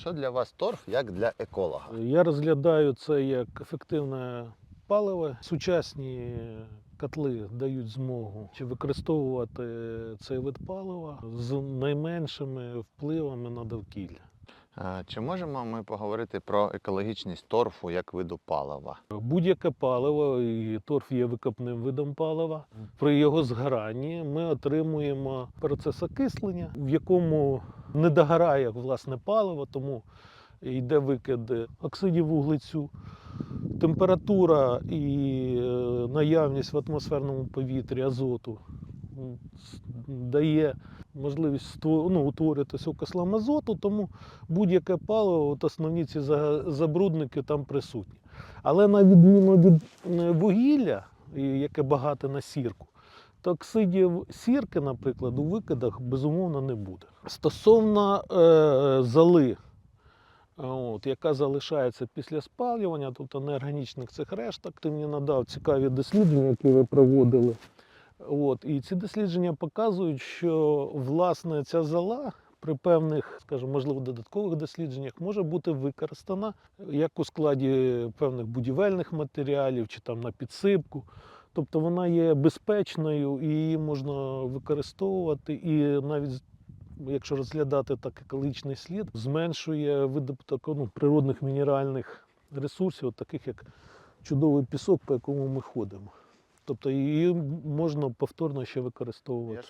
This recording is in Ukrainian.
Що для вас торф як для еколога? Я розглядаю це як ефективне паливо. Сучасні котли дають змогу чи використовувати цей вид палива з найменшими впливами на довкілля. Чи можемо ми поговорити про екологічність торфу як виду палива? Будь-яке паливо, і торф є викопним видом палива. При його згоранні ми отримуємо процес окислення, в якому не догорає власне паливо, тому йде викид оксидів вуглецю. Температура і е, наявність в атмосферному повітрі азоту дає можливість ну, утворюватися окислам азоту, тому будь-яке паливо, от основні ці забрудники там присутні. Але на відміну від е, вугілля, яке багате на сірку, то оксидів сірки, наприклад, у викидах безумовно не буде. Стосовно е, золи, от, яка залишається після спалювання, тобто неорганічних цих решток, ти мені надав цікаві дослідження, які ви проводили. От, і ці дослідження показують, що власне ця зола при певних, скажімо, можливо, додаткових дослідженнях може бути використана як у складі певних будівельних матеріалів чи там на підсипку. Тобто вона є безпечною і її можна використовувати, і навіть якщо розглядати так екологічний слід, зменшує видобуток ну, природних мінеральних ресурсів, таких як чудовий пісок, по якому ми ходимо. Тобто її можна повторно ще використовувати.